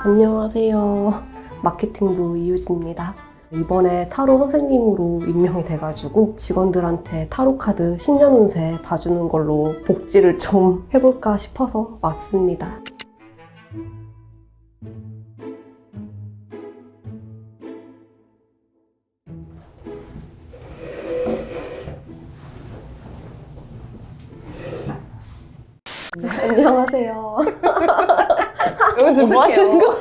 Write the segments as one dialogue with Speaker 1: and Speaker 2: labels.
Speaker 1: 안녕하세요. 마케팅부 이유진입니다. 이번에 타로 선생님으로 임명이 돼가지고 직원들한테 타로 카드 신년 운세 봐주는 걸로 복지를 좀 해볼까 싶어서 왔습니다. 네, 안녕하세요.
Speaker 2: 여기 지금 뭐 하시는? 거예요?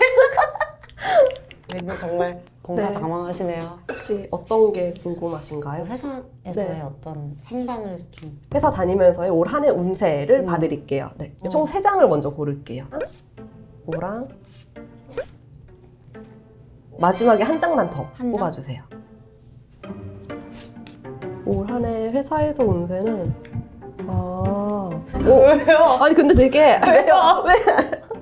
Speaker 2: 네, 정말 공사
Speaker 1: 네.
Speaker 2: 당황하시네요.
Speaker 1: 혹시 어떤 게 궁금하신가요?
Speaker 2: 회사에서의
Speaker 1: 네.
Speaker 2: 어떤 행방을 좀
Speaker 1: 회사 다니면서의 올 한 해 운세를
Speaker 2: 음.
Speaker 1: 봐드릴게요. 네.
Speaker 2: 어.
Speaker 1: 총세 장을 먼저 고를게요. 오랑 마지막에 한 장만 더
Speaker 2: 한 장?
Speaker 1: 뽑아주세요. 올 한 해 회사에서 운세는 아, 오,
Speaker 2: 왜요?
Speaker 1: 아니 근데 되게 왜요? 왜?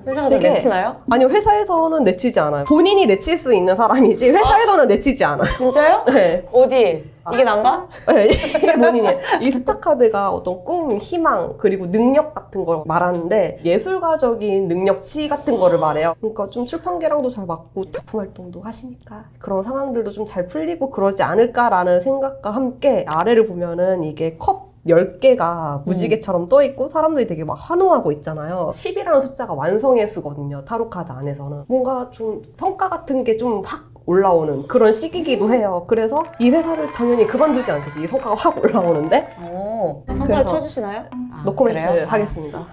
Speaker 2: 회사에서
Speaker 1: 되게-
Speaker 2: 내치나요?
Speaker 1: 아니 회사에서는 내치지 않아요. 본인이 내칠 수 있는 사람이지 회사에서는 내치지 않아요.
Speaker 2: 진짜요?
Speaker 1: 네.
Speaker 2: 어디? 이게 난가?
Speaker 1: 네, 이게 본인이 이 스타카드가 어떤 꿈, 희망 그리고 능력 같은 걸 말하는데 예술가적인 능력치 같은 거를 말해요. 그러니까 좀 출판계랑도 잘 맞고 작품 활동도 하시니까 그런 상황들도 좀 잘 풀리고 그러지 않을까라는 생각과 함께 아래를 보면은 이게 컵 10개가 무지개처럼 떠 있고 사람들이 되게 막 환호하고 있잖아요. 10이라는 숫자가 완성의 수거든요. 타로 카드 안에서는. 뭔가 좀 성과 같은 게 좀 확 올라오는 그런 시기이기도 해요. 그래서 이 회사를 당연히 그만두지 않겠죠. 이 성과가 확 올라오는데
Speaker 2: 오, 성과를
Speaker 1: 그래서-
Speaker 2: 쳐주시나요? 아,
Speaker 1: 노코멘트? 하겠습니다.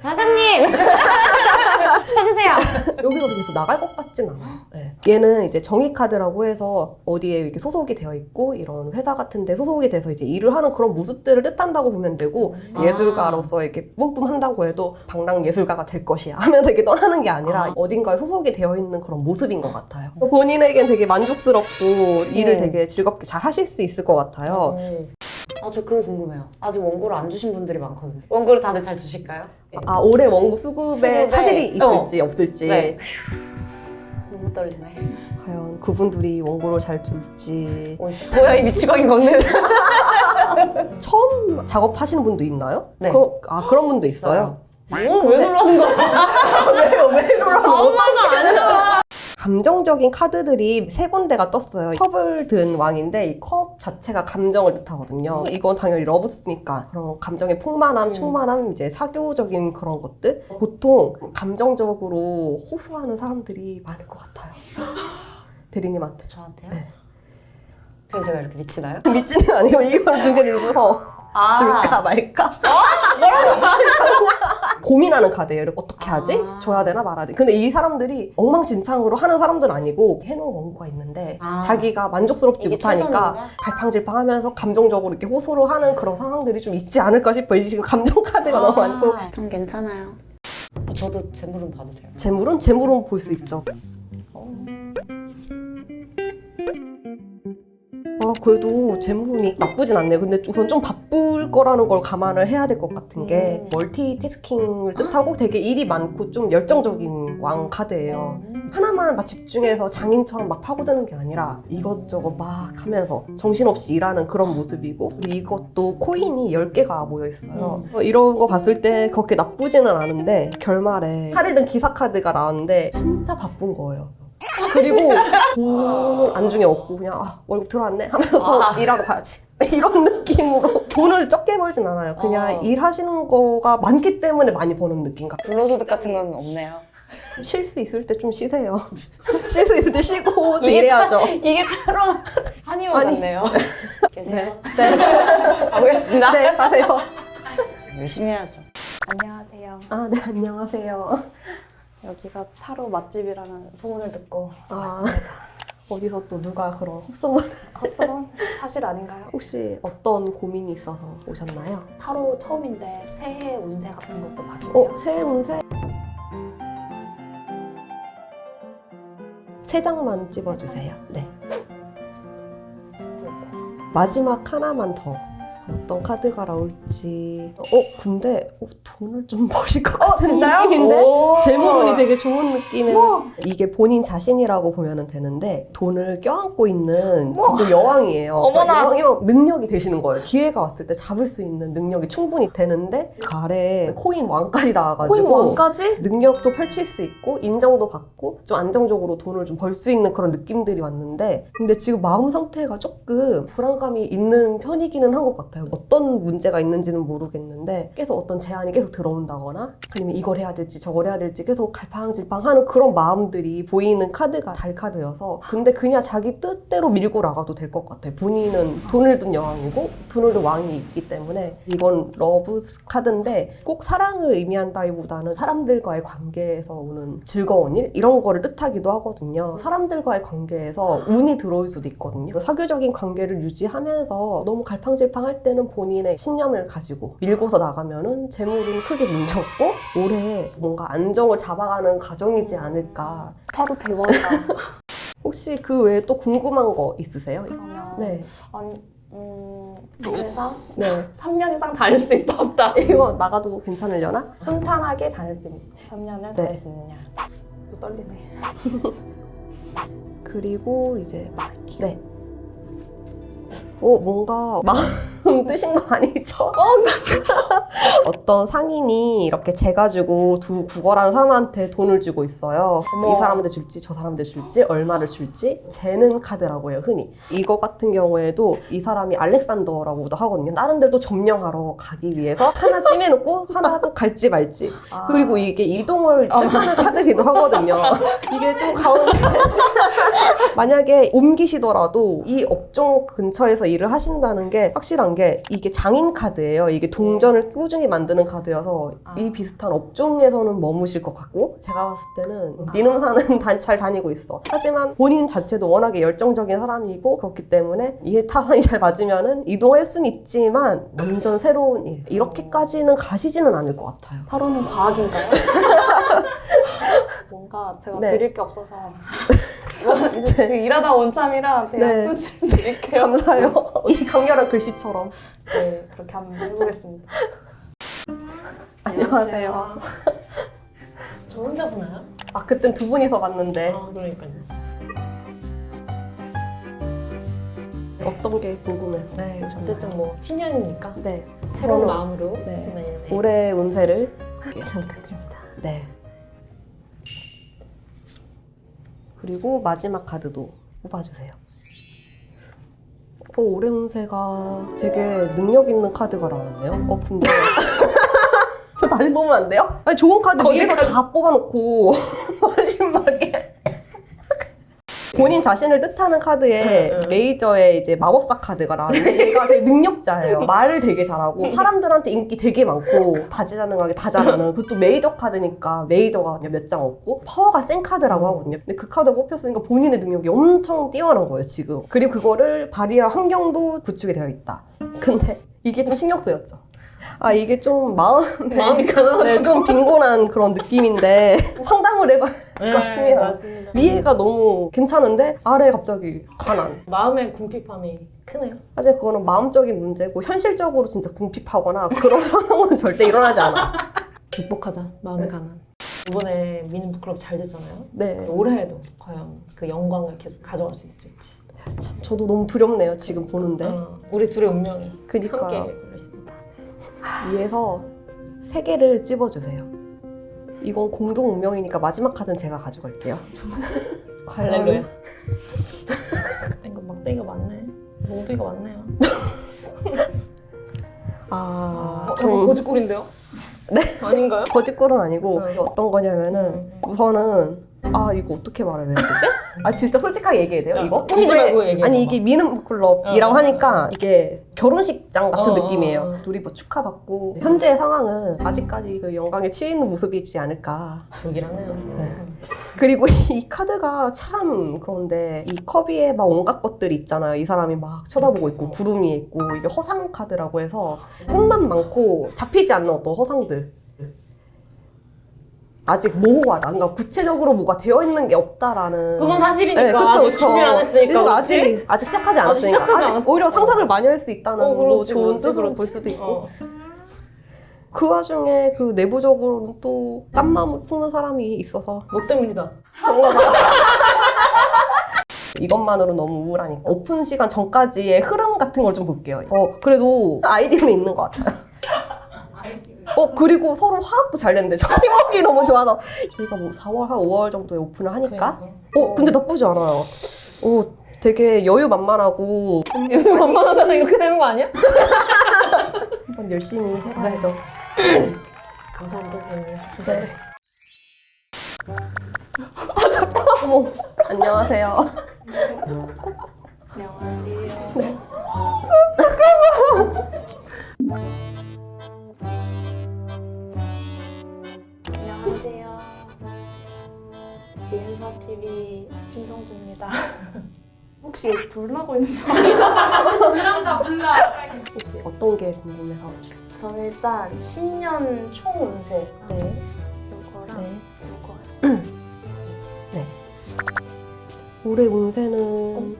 Speaker 2: 사장님! 쳐주세요!
Speaker 1: 여기서 계속 나갈 것 같진 않아요. 네. 얘는 이제 정의카드라고 해서 어디에 이렇게 소속이 되어 있고 이런 회사 같은데 소속이 돼서 이제 일을 하는 그런 모습들을 뜻한다고 보면 되고
Speaker 2: 아.
Speaker 1: 예술가로서 이렇게 뿜뿜 한다고 해도 방랑 예술가가 될 것이야 하면서 이렇게 떠나는 게 아니라
Speaker 2: 아.
Speaker 1: 어딘가에 소속이 되어 있는 그런 모습인 것 같아요. 본인에겐 되게 만족스럽고 일을
Speaker 2: 음.
Speaker 1: 되게 즐겁게 잘 하실 수 있을 것 같아요.
Speaker 2: 음. 아, 저 그거 궁금해요. 아직 원고를 안 주신 분들이 많거든요. 원고를 다들 잘 주실까요?
Speaker 1: 아 올해 원고 수급에
Speaker 2: 수급에,
Speaker 1: 차질이
Speaker 2: 어.
Speaker 1: 있을지 없을지
Speaker 2: 네. 너무 떨리네.
Speaker 1: 과연 그분들이 원고를 잘 줄지
Speaker 2: 어, 뭐야, 이 미치광이 먹는.
Speaker 1: 처음 작업하시는 분도 있나요?
Speaker 2: 네.
Speaker 1: 그럼- 아 그런 분도 있어요.
Speaker 2: 오, 왜 놀라는 거야?
Speaker 1: 왜요? 왜 이러라고?
Speaker 2: 아무 말도 안 해요.
Speaker 1: 감정적인 카드들이 세 군데가 떴어요. 컵을 든 왕인데 이 컵 자체가 감정을 뜻하거든요. 이건 당연히 러브스니까 그런 감정의 풍만함,
Speaker 2: 음.
Speaker 1: 충만함, 이제 사교적인 그런 것들. 보통 감정적으로 호소하는 사람들이 많을 것 같아요. 대리님한테.
Speaker 2: 저한테요?
Speaker 1: 네.
Speaker 2: 그래서 제가 이렇게 미치나요?
Speaker 1: 미치는 아니고 이걸 두 개를 읽어서
Speaker 2: 아.
Speaker 1: 줄까 말까? 고 민하는 카드예요. 이렇게 어떻게 하지?
Speaker 2: 아.
Speaker 1: 줘야 되나 말아야 돼. 근데 이 사람들이 엉망진창으로 하는 사람들은 아니고 해놓은 원고가 있는데
Speaker 2: 아.
Speaker 1: 자기가 만족스럽지
Speaker 2: 이게
Speaker 1: 못하니까
Speaker 2: 최선인가?
Speaker 1: 갈팡질팡하면서 감정적으로 이렇게 호소를 하는 그런 상황들이 좀 있지 않을까 싶어요. 이제 지금 감정 카드가 너무 많고
Speaker 2: 아, 전 괜찮아요. 저도 재물은 봐도 돼요.
Speaker 1: 재물은 재물은 볼 수 있죠. 아, 그래도 재물운이 나쁘진 않네요. 근데 우선 좀 바쁠 거라는 걸 감안을 해야 될 것 같은 게
Speaker 2: 음.
Speaker 1: 멀티태스킹을 뜻하고 되게 일이 많고 좀 열정적인 왕 카드예요. 하나만 막 집중해서 장인처럼 막 파고드는 게 아니라 이것저것 막 하면서 정신없이 일하는 그런 모습이고 그리고 이것도 코인이 10개가 모여 있어요.
Speaker 2: 음.
Speaker 1: 이런 거 봤을 때 그렇게 나쁘지는 않은데 결말에 칼을 든 기사 카드가 나왔는데 진짜 바쁜 거예요. 그리고 안중에 없고 그냥 아, 월급 들어왔네 하면서 또
Speaker 2: 아.
Speaker 1: 일하러 가야지. 이런 느낌으로 돈을 적게 벌진 않아요. 그냥
Speaker 2: 어.
Speaker 1: 일하시는 거가 많기 때문에 많이 버는 느낌 같아요.
Speaker 2: 불로소득 같은 건 없네요.
Speaker 1: 쉴 수 있을 때 좀 쉬세요. 쉴 수 있을 때 쉬고 또
Speaker 2: 이게
Speaker 1: 일해야죠.
Speaker 2: 이게 따로 한의원
Speaker 1: 아니.
Speaker 2: 같네요. 계세요?
Speaker 1: 네.
Speaker 2: 가보겠습니다.
Speaker 1: 네, 가세요.
Speaker 2: 열심히 해야죠.
Speaker 3: 안녕하세요.
Speaker 1: 아, 네, 안녕하세요.
Speaker 3: 여기가 타로 맛집이라는 소문을 듣고
Speaker 1: 아,
Speaker 3: 왔습니다.
Speaker 1: 어디서 또 누가 그런 헛소문
Speaker 3: 헛소문 사실 아닌가요?
Speaker 1: 혹시 어떤 고민이 있어서 오셨나요?
Speaker 3: 타로 처음인데 새해 운세 같은 것도 봐주세요.
Speaker 1: 어, 새해 운세 세 장만 찍어주세요. 네. 마지막 하나만 더 어떤 카드가 나올지. 어, 근데 어, 돈을 좀 버실 것 같은
Speaker 3: 진짜요?
Speaker 1: 느낌인데
Speaker 2: 오.
Speaker 1: 재물운이 되게 좋은 느낌의 이게 본인 자신이라고 보면 되는데 돈을 껴안고 있는 또 여왕이에요.
Speaker 3: 어머나.
Speaker 1: 그러니까 여왕이면 능력이 되시는 거예요. 기회가 왔을 때 잡을 수 있는 능력이 충분히 되는데 그 아래 코인 왕까지
Speaker 3: 코인
Speaker 1: 나와가지고
Speaker 3: 왕까지?
Speaker 1: 능력도 펼칠 수 있고 인정도 받고 좀 안정적으로 돈을 좀 벌 수 있는 그런 느낌들이 왔는데 근데 지금 마음 상태가 조금 불안감이 있는 편이기는 한 것 같아요. 어떤 문제가 있는지는 모르겠는데 계속 어떤 제안이 계속 들어온다거나 아니면 이걸 해야 될지 저걸 해야 될지 계속 갈팡질팡하는 그런 마음들이 보이는 카드가 달 카드여서 근데 그냥 자기 뜻대로 밀고 나가도 될 것 같아요. 본인은 돈을 든 여왕이고 돈을 든 왕이 있기 때문에 이건 러브 카드인데 꼭 사랑을 의미한다기보다는 사람들과의 관계에서 오는 즐거운 일 이런 거를 뜻하기도 하거든요. 사람들과의 관계에서 운이 들어올 수도 있거든요. 사교적인 관계를 유지하면서 너무 갈팡질팡할 때는 본인의 신념을 가지고 밀고서 나가면은 재물은 크게 문제 없고 올해 뭔가 안정을 잡아가는 과정이지 않을까.
Speaker 3: 타로 대박이다.
Speaker 1: 혹시 그 외에 또 궁금한 거 있으세요?
Speaker 3: 그러면
Speaker 1: 네.
Speaker 3: 아니 음 회사
Speaker 1: 네.
Speaker 3: 3년 이상 다닐 수 있다 없다.
Speaker 1: 이거 나가도 괜찮으려나?
Speaker 3: 순탄하게 다닐 수 있는 3년을
Speaker 1: 네.
Speaker 3: 다닐 수 있느냐. 또 떨리네.
Speaker 1: 그리고 이제. 네. 어, 뭔가 마 음 뜨신 거 아니죠? 어떤 상인이 이렇게 재 가지고 두 국어라는 사람한테 돈을 주고 있어요.
Speaker 3: 어머.
Speaker 1: 이 사람한테 줄지 저 사람한테 줄지 얼마를 줄지 재는 카드라고 해요 흔히. 이거 같은 경우에도 이 사람이 알렉산더라고도 하거든요. 다른 데도 점령하러 가기 위해서 하나 찜해놓고 하나 또 갈지 말지.
Speaker 3: 아.
Speaker 1: 그리고 이게 이동을 뜻하는 카드기도 하거든요. 이게 좀 가운데 만약에 옮기시더라도 이 업종 근처에서 일을 하신다는 게 확실한 게 이게 장인 카드예요. 이게 동전을 꾸준히 만드는 카드여서
Speaker 3: 아.
Speaker 1: 이 비슷한 업종에서는 머무실 것 같고 제가 봤을 때는 민음사는 단- 잘 다니고 있어. 하지만 본인 자체도 워낙에 열정적인 사람이고 그렇기 때문에 이해 타산이 잘 맞으면은 이동할 수는 있지만 완전 새로운 일 이렇게까지는 가시지는 않을 것 같아요.
Speaker 3: 타로는 과학인가요? 뭔가 제가
Speaker 1: 네.
Speaker 3: 드릴 게 없어서 이제 지금 일하다 온 참이라 그냥
Speaker 1: 네.
Speaker 3: 푸짐 드릴게요.
Speaker 1: 감사해요. 이 강렬한 글씨처럼.
Speaker 3: 네 그렇게 한번 해보겠습니다.
Speaker 1: 안녕하세요.
Speaker 2: 저 혼자 보나요?
Speaker 1: 아 그땐 두 분이서 봤는데
Speaker 2: 아 그러니까요.
Speaker 1: 어떤 게 궁금해서
Speaker 2: 네,
Speaker 1: 오셨나요?
Speaker 2: 어쨌든 뭐 신년이니까
Speaker 1: 네
Speaker 2: 새로운
Speaker 1: 저는-
Speaker 2: 마음으로
Speaker 1: 네.
Speaker 2: 네. 네.
Speaker 1: 올해 운세를
Speaker 2: 잘 부탁드립니다.
Speaker 1: 네 그리고 마지막 카드도 뽑아주세요. 어, 올해 운세가 되게 능력 있는 카드가 나왔네요. 어 근데 저 다시 보면 안 돼요? 아니 좋은 카드 위에서 다 뽑아놓고 마지막에 본인 자신을 뜻하는 카드에
Speaker 2: 응, 응.
Speaker 1: 메이저의 이제 마법사 카드가 나왔는데 얘가 되게 능력자예요. 말을 되게 잘하고 사람들한테 인기 되게 많고 다재다능하게 다 잘하는 그것도 메이저 카드니까 메이저가 몇장 없고 파워가 센 카드라고 하거든요. 근데 그 카드가 뽑혔으니까 본인의 능력이 엄청 뛰어난 거예요 지금. 그리고 그거를 발휘할 환경도 구축이 되어 있다. 근데 이게 좀 신경 쓰였죠. 아 이게 좀 마음
Speaker 2: 마음이.
Speaker 1: 네, 좀 빈곤한 그런 느낌인데 상담을 해봐
Speaker 2: 네,
Speaker 1: 같습니다.
Speaker 2: 맞습니다.
Speaker 1: 위에가 너무 괜찮은데 아래 갑자기 가난.
Speaker 2: 마음의 궁핍함이 크네요.
Speaker 1: 사실 그거는 마음적인 문제고 현실적으로 진짜 궁핍하거나 그런 상황은 절대 일어나지 않아.
Speaker 2: 극복하자 마음의 가난. 이번에 미는 북클럽 잘 됐잖아요.
Speaker 1: 네,
Speaker 2: 올해에도 과연 그 영광을 계속 가져갈 수 있을지.
Speaker 1: 참 저도 너무 두렵네요 지금 보는데.
Speaker 2: 어, 우리 둘의 운명이 함께
Speaker 1: 그니까요.
Speaker 2: 걸렸습니다.
Speaker 1: 위에서 세 개를 찝어주세요. 이건 공동 운명이니까 마지막 카드는 제가 가져갈게요.
Speaker 2: 할렐루야. 이거 막대기가 많네. 몽둥이가 많네요.
Speaker 1: 아,
Speaker 2: 어, 저거
Speaker 1: 좀
Speaker 2: 고집골인데요?
Speaker 1: 네?
Speaker 2: 아닌가요?
Speaker 1: 거짓골은 아니고
Speaker 2: 응.
Speaker 1: 어떤 거냐면은
Speaker 2: 음.
Speaker 1: 우선은 아 이거 어떻게 해야 되지? 아 진짜 솔직하게 얘기해야 돼요?
Speaker 2: 야,
Speaker 1: 이거?
Speaker 2: 꾸미지 말고 얘기해봐.
Speaker 1: 아니 이게 미는 클럽이라고
Speaker 2: 어, 어,
Speaker 1: 하니까
Speaker 2: 어.
Speaker 1: 이게 결혼식장 같은
Speaker 2: 어,
Speaker 1: 느낌이에요.
Speaker 2: 어, 어.
Speaker 1: 둘이 뭐 축하받고 현재의 상황은 아직까지 그 영광에 치이는 모습이지 않을까.
Speaker 2: 여기라네요.
Speaker 1: 네. 그리고 이 카드가 참 그런데 이 컵 위에 막 온갖 것들이 있잖아요. 이 사람이 막 쳐다보고 있고 구름 위에 있고 이게 허상 카드라고 해서 꿈만 많고 잡히지 않는 어떤 허상들. 아직 모호하다. 그러니까 구체적으로 뭐가 되어 있는 게 없다라는.
Speaker 2: 그건 사실이니까
Speaker 1: 네, 그쵸,
Speaker 2: 아직
Speaker 1: 그쵸.
Speaker 2: 준비를 안 했으니까?
Speaker 1: 아직 아직 시작하지
Speaker 2: 아직
Speaker 1: 않았으니까
Speaker 2: 시작하지
Speaker 1: 아직
Speaker 2: 않았으니까.
Speaker 1: 오히려 상상을 많이 할 수 있다는
Speaker 2: 어,
Speaker 1: 뭐
Speaker 2: 그렇지,
Speaker 1: 좋은 뜻으로. 볼 수도 있고
Speaker 2: 어.
Speaker 1: 그 와중에 그 내부적으로는 또딴 마음을 품는 사람이 있어서
Speaker 2: 너 때문이다.
Speaker 1: 이것만으로 너무 우울하니까 오픈 시간 전까지의 흐름 같은 걸 좀 볼게요. 어 그래도 아이디어는 있는 것 같아요. 어 그리고 서로 화합도 잘 됐는데 저 팀워크 너무 좋아서 저희가 뭐 4월 한 5월 정도에 오픈을 하니까 어 근데 나쁘지 않아요. 어 되게 여유 만만하고
Speaker 2: 여기 만만하잖아 이렇게 되는 거 아니야?
Speaker 1: 한번 열심히 해봐야죠.
Speaker 2: 감사합니다 선생님.
Speaker 1: 네. 아 잠깐만. 어머 안녕하세요.
Speaker 3: 안녕하세요. 안 TV 신성주입니다. 혹시 불나고 있는 줄
Speaker 1: 혹시 어떤 게 궁금해서?
Speaker 3: 저는 일단 신년 총 운세
Speaker 1: 네.
Speaker 3: 요거랑
Speaker 1: 네.
Speaker 3: 요거
Speaker 1: 올해 운세는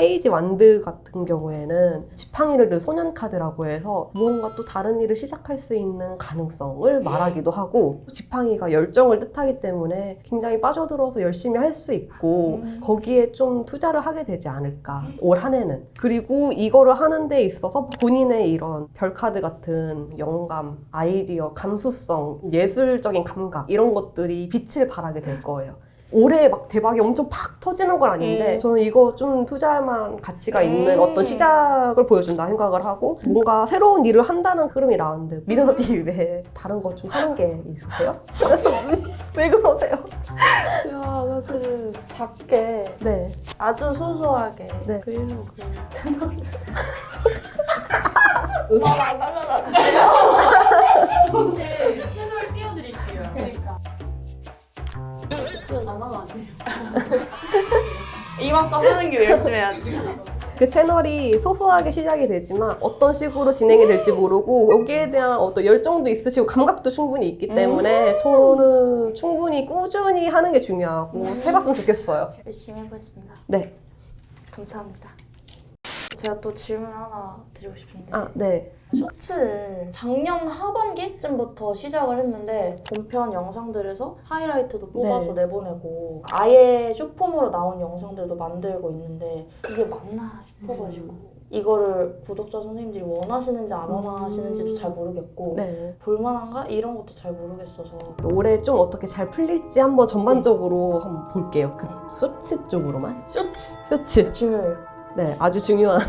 Speaker 1: 페이지 완드 같은 경우에는 지팡이를 든 소년 카드라고 해서 무언가 또 다른 일을 시작할 수 있는 가능성을 말하기도 하고 지팡이가 열정을 뜻하기 때문에 굉장히 빠져들어서 열심히 할 수 있고 거기에 좀 투자를 하게 되지 않을까 올 한 해는. 그리고 이거를 하는 데 있어서 본인의 이런 별카드 같은 영감, 아이디어, 감수성, 예술적인 감각 이런 것들이 빛을 발하게 될 거예요. 올해 막 대박이 엄청 팍 터지는 건 아닌데
Speaker 2: 음.
Speaker 1: 저는 이거 좀 투자할 만한 가치가 있는
Speaker 2: 음.
Speaker 1: 어떤 시작을 보여준다 생각을 하고 뭔가 새로운 일을 한다는 흐름이 나왔는데 미르서 TV 외에 다른 거 좀 하는 게 있으세요? 왜 그러세요?
Speaker 3: 제가 사실 작게
Speaker 1: 네.
Speaker 3: 아주 소소하게
Speaker 1: 네.
Speaker 3: 브이로그 채널
Speaker 4: 채널
Speaker 3: 이만큼 하는 게 열심히 해야지.
Speaker 1: 그 채널이 소소하게 시작이 되지만 어떤 식으로 진행이 될지 모르고 여기에 대한 어떤 열정도 있으시고 감각도 충분히 있기 때문에 저는 충분히 꾸준히 하는 게 중요하고 해봤으면 좋겠어요.
Speaker 3: 열심히 해보겠습니다.
Speaker 1: 네.
Speaker 3: 감사합니다. 제가 또 질문 하나 드리고 싶은데
Speaker 1: 아, 네.
Speaker 3: 쇼츠를 작년 하반기쯤부터 시작을 했는데 본편 영상들에서 하이라이트도 뽑아서
Speaker 1: 네.
Speaker 3: 내보내고 아예 쇼폼으로 나온 영상들도 만들고 있는데 이게 맞나 싶어가지고 이거를 구독자 선생님들이 원하시는지 안 원하시는지도 잘 모르겠고
Speaker 1: 네.
Speaker 3: 볼만한가 이런 것도 잘 모르겠어서
Speaker 1: 올해 좀 어떻게 잘 풀릴지 한번 전반적으로 한번 볼게요. 그 쇼츠 쪽으로만.
Speaker 3: 쇼츠
Speaker 1: 쇼츠.
Speaker 3: 중요해요.
Speaker 1: 네, 아주 중요한.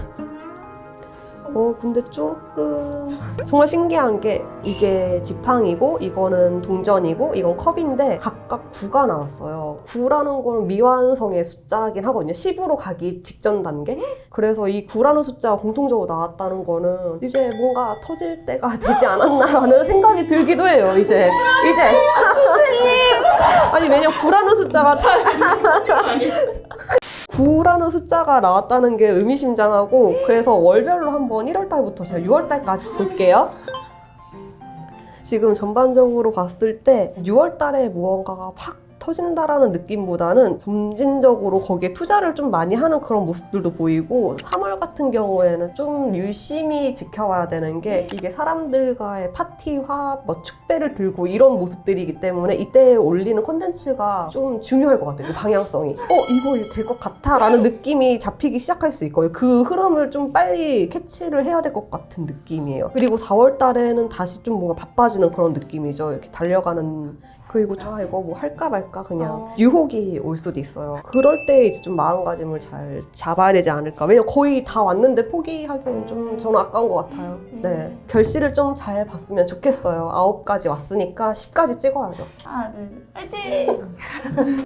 Speaker 1: 어, 근데 조금 정말 신기한 게 이게 지팡이고 이거는 동전이고 이건 컵인데 각각 9가 나왔어요. 9라는 거는 미완성의 숫자긴 하거든요. 10으로 가기 직전 단계. 그래서 이 9라는 숫자가 공통적으로 나왔다는 거는 이제 뭔가 터질 때가 되지 않았나라는 생각이 들기도 해요. 이제 이제 선생님 아니 왜냐면 9라는 숫자가 9라는 숫자가 나왔다는 게 의미심장하고 그래서 월별로 한번 1월달부터 제가 6월달까지 볼게요. 지금 전반적으로 봤을 때 6월달에 무언가가 팍 터진다라는 느낌보다는 점진적으로 거기에 투자를 좀 많이 하는 그런 모습들도 보이고 3월 같은 경우에는 좀 유심히 지켜봐야 되는 게 이게 사람들과의 파티, 화합, 뭐 축배를 들고 이런 모습들이기 때문에 이때 올리는 콘텐츠가 좀 중요할 것 같아요. 그 방향성이. 어, 이거 될 것 같아 라는 느낌이 잡히기 시작할 수 있고요. 그 흐름을 좀 빨리 캐치를 해야 될 것 같은 느낌이에요. 그리고 4월 달에는 다시 좀 뭔가 바빠지는 그런 느낌이죠. 이렇게 달려가는 그리고 저 이거 뭐 할까 말까 그냥
Speaker 3: 어.
Speaker 1: 유혹이 올 수도 있어요. 그럴 때 이제 좀 마음가짐을 잘 잡아야 되지 않을까. 왜냐면 거의 다 왔는데 포기하기엔 좀 저는 아까운 것 같아요. 네. 결실을 좀 잘 봤으면 좋겠어요. 아홉 가지 왔으니까 10까지 찍어야죠.
Speaker 3: 하나 둘 셋, 화이팅!